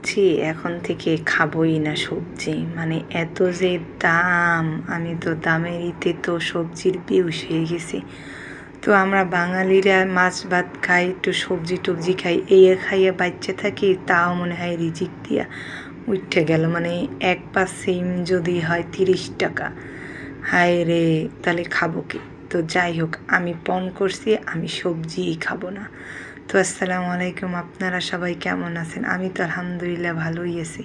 ভাবছি এখন থেকে খাবোই না সবজি। মানে এত যে দাম, আমি তো দামের ইতে তো সবজির বিউস হয়ে গেছি। তো আমরা বাঙালিরা মাছ ভাত খাই, একটু সবজি টবজি খাই, এই খাইয়ে বাচ্চা থাকি, তাও মনে হয় রিজিক দিয়া উঠে গেল। মানে এক পা সিম যদি হয় তিরিশ টাকা। হায় রে, তাহলে খাব কি? তো যাই হোক, আমি পণ করছি, আমি সবজিই খাব না। তো আসসালামু আলাইকুম, আপনারা সবাই কেমন আছেন? আমি তো আলহামদুলিল্লাহ ভালোই আছি।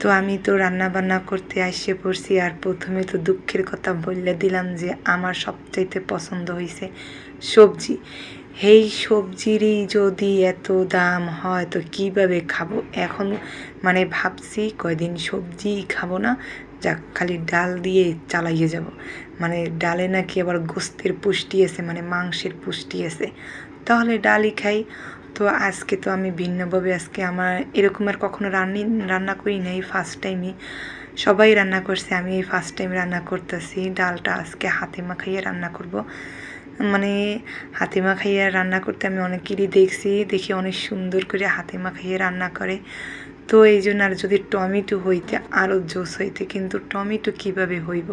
তো আমি তো রান্না বান্না করতে আসে পড়ছি আর প্রথমে তো দুঃখের কথা বললে দিলাম যে আমার সবচাইতে পছন্দ হয়েছে সবজি। এই সবজিরই যদি এত দাম হয় তো কীভাবে খাব? এখন মানে ভাবছি কয়দিন সবজিই খাব না, যাক খালি ডাল দিয়ে চালাইয়ে যাব। মানে ডালে নাকি আবার গোস্তের পুষ্টি আছে মানে মাংসের পুষ্টি আছে। তাহলে ডালই খাই। তো আজকে তো আমি ভিন্নভাবে আজকে আমার এরকম আর কখনো রান্নি, রান্না করি নাই ফার্স্ট টাইমই সবাই রান্না করছে, আমি এই ফার্স্ট টাইম রান্না করতেছি। ডালটা আজকে হাতে মাখাইয়ে রান্না করব। মানে হাতে মাখাইয়ে রান্না করতে আমি অনেকেরই দেখছি, দেখি অনেক সুন্দর করে হাতে মাখাইয়ে রান্না করে। তো এই জন্য আর যদি টমেটো হইতে আরও জোস হইতে, কিন্তু টমেটো কীভাবে হইব?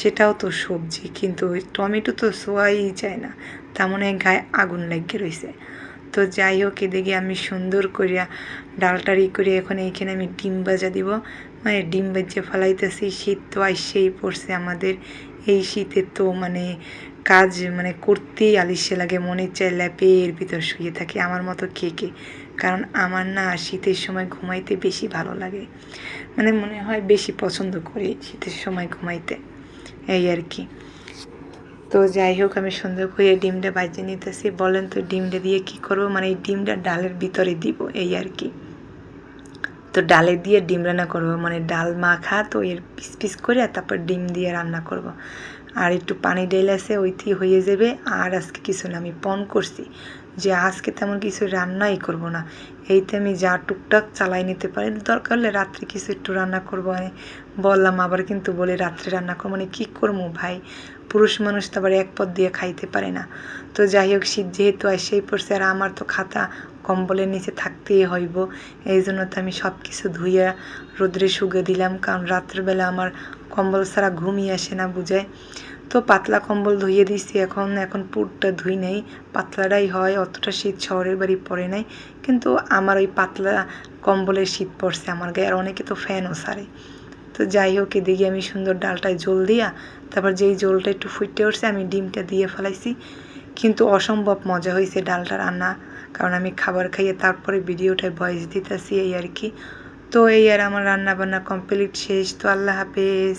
সেটাও তো সবজি, কিন্তু টমেটো তো সোয়াই যায় না তেমন এক গায়ে আগুন লাগিয়ে রয়েছে তো যাই হোক, এদিকে আমি সুন্দর করিয়া ডালটারি করে এখন এইখানে আমি ডিম ভাজা দিব। মানে ডিম ভাজিয়ে ফেলাইতেছি, শীত তো আইসেই পড়ছে আমাদের। এই শীতে তো মানে কাজ মানে করতেই আলিশে লাগে মনে চায় ল্যাপের ভিতর শুয়ে থাকে, আমার মতো কে কে। কারণ আমার না শীতের সময় ঘুমাইতে বেশি ভালো লাগে। মানে মনে হয় বেশি পছন্দ করি শীতের সময় ঘুমাইতে। এই আর কি। তো যাই হোক, আমি সুন্দর করে ডিমটা বাজিয়ে নিতেছি। বলেন তো ডিমটা দিয়ে কি করব? মানে এই ডিমটা ডালের ভিতরে দিব, এই আর কি। তো ডালে দিয়ে ডিম রান্না করব। মানে ডাল মাখা তো এর পিস পিস করে তারপর ডিম দিয়ে রান্না করব। আর একটু পানি ডেল আছে, ওইটি হয়ে যাবে। আর আজকে কিছু না, আমি পণ করছি যে আজকে তেমন কিছু রান্নাই করব না। এইতে আমি যা টুকটাক চালাই নিতে পারি। দরকার হলে রাত্রে কিছু একটু রান্না করব। বললাম, আবার কিন্তু বলে রাত্রে রান্না করব মানে কী করব ভাই? পুরুষ মানুষ তো আবার এক পদ দিয়ে খাইতে পারে না। তো যাই হোক, শীত যেহেতু আসেই পড়ছে, আর আমার তো খাতা কম্বলের নিচে থাকতেই হইব। এই জন্য তো আমি সব কিছু ধুইয়া রোদ্রে শুগে দিলাম। কারণ রাত্রেবেলা আমার কম্বল ছাড়া ঘুমই আসে না বুঝায় তো পাতলা কম্বল ধুইয়ে দিছি এখন এখন পুরটা ধুই নেই। পাতলাটাই হয়, অতটা শীত শহরের বাড়ি পড়ে নাই। কিন্তু আমার ওই পাতলা কম্বলের শীত পড়ছে আমার গায়ে, আর অনেকে তো ফ্যানও সারে তো যাই হোক, এদিকে আমি সুন্দর ডালটায় জল দিয়া, তারপর যেই জলটা একটু ফুটে উঠছে, আমি ডিমটা দিয়ে ফেলাইছি। কিন্তু অসম্ভব মজা হয়েছে ডালটা রান্না, কারণ আমি খাবার খাইয়ে তারপরে ভিডিওটায় ভয়েস দিতেছি এই আর কি। তো এই আর আমার রান্নাবান্না কমপ্লিট শেষ। তো আল্লাহ হাফেজ।